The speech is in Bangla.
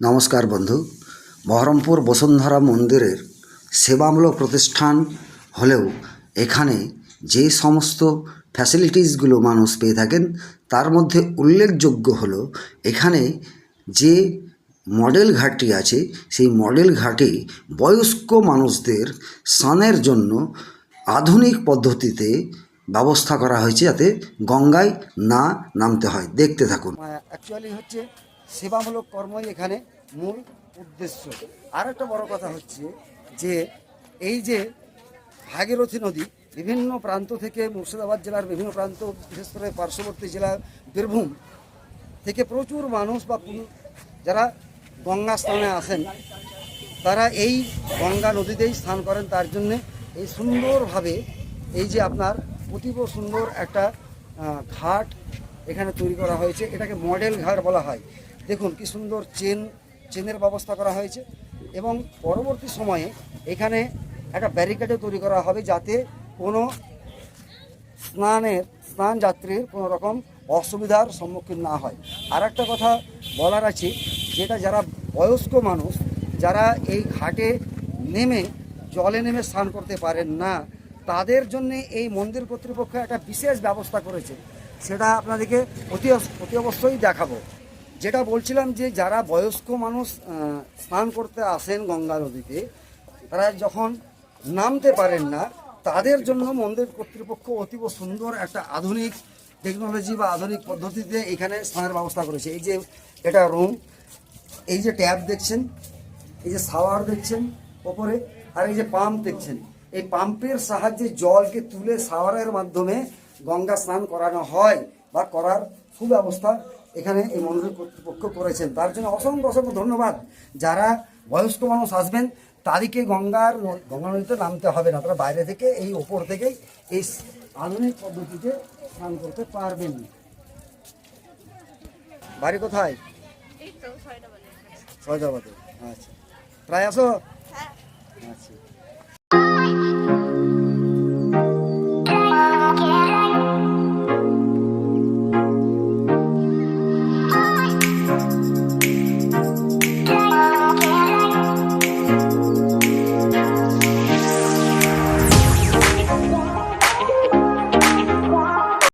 নমস্কার বন্ধু। বহরমপুর বসুন্ধরা মন্দিরের সেবামূলক প্রতিষ্ঠান হলেও এখানে যে সমস্ত ফ্যাসিলিটিসগুলো মানুষ পেয়ে থাকেন, তার মধ্যে উল্লেখযোগ্য হলো এখানে যে মডেল ঘাটটি আছে, সেই মডেল ঘাটে বয়স্ক মানুষদের স্নানের জন্য আধুনিক পদ্ধতিতে ব্যবস্থা করা হয়েছে যাতে গঙ্গায় না নামতে হয়। দেখতে থাকুন। অ্যাকচুয়ালি হচ্ছে সেবামূলক কর্মই এখানে মূল উদ্দেশ্য। আর একটা বড় কথা হচ্ছে যে, এই যে ভাগীরথী নদী বিভিন্ন প্রান্ত থেকে মুর্শিদাবাদ জেলার বিভিন্ন প্রান্ত, বিশেষ করে পার্শ্ববর্তী জেলা বীরভূম থেকে প্রচুর মানুষ বা যারা গঙ্গা স্নানে আসেন, তারা এই গঙ্গা নদীতেই স্নান করেন। তার জন্যে এই সুন্দরভাবে এই যে আপনার অতীব সুন্দর একটা ঘাট এখানে তৈরি করা হয়েছে। এটাকে মডেল ঘাট বলা হয়। দেখুন, কি সুন্দর চেন, চেনের ব্যবস্থা করা হয়েছে এবং পরবর্তী সময়ে এখানে একটা ব্যারিকেডও তৈরি করা হবে যাতে কোনো স্নানের, স্নান যাত্রীর কোনো রকম অসুবিধার সম্মুখীন না হয়। আর একটা কথা বলার আছে, যেটা যারা বয়স্ক মানুষ, যারা এই ঘাটে নেমে, জলে নেমে স্নান করতে পারেন না, তাদের জন্য এই মন্দির কর্তৃপক্ষ একটা বিশেষ ব্যবস্থা করেছে। সেটা আপনাদেরকে অতি অতি অবশ্যই দেখাবো। যেটা বলছিলাম যে যারা বয়স্ক মানুষ স্নান করতে আসেন গঙ্গা নদীতে, তারা যখন নামতে পারেন না, তাদের জন্য মন্দির কর্তৃপক্ষ অতীব সুন্দর একটা আধুনিক টেকনোলজি বা আধুনিক পদ্ধতিতে এখানে স্নানের ব্যবস্থা করেছে। এই যে এটা রুম এই যে ট্যাপ দেখছেন, এই যে শাওয়ার দেখছেন ওপরে, আর এই যে পাম্প দেখছেন। এই পাম্পের সাহায্যে জলকে তুলে শাওয়ারের মাধ্যমে গঙ্গা স্নান করানো হয়। বা করার সুব্যবস্থা এখানে এই মন্দির কর্তৃপক্ষ করেছেন। তার জন্য অসংখ্য অসংখ্য ধন্যবাদ। যারা বয়স্ক মানুষ আসবেন তাদেরকে গঙ্গার গঙ্গা নদীতে নামতে হবে না। তারা বাইরে থেকে এই ওপর থেকেই এই আধুনিক পদ্ধতিতে স্নান করতে পারবেন। বাড়ি কোথায়? আচ্ছা। প্রায় আসো আচ্ছা।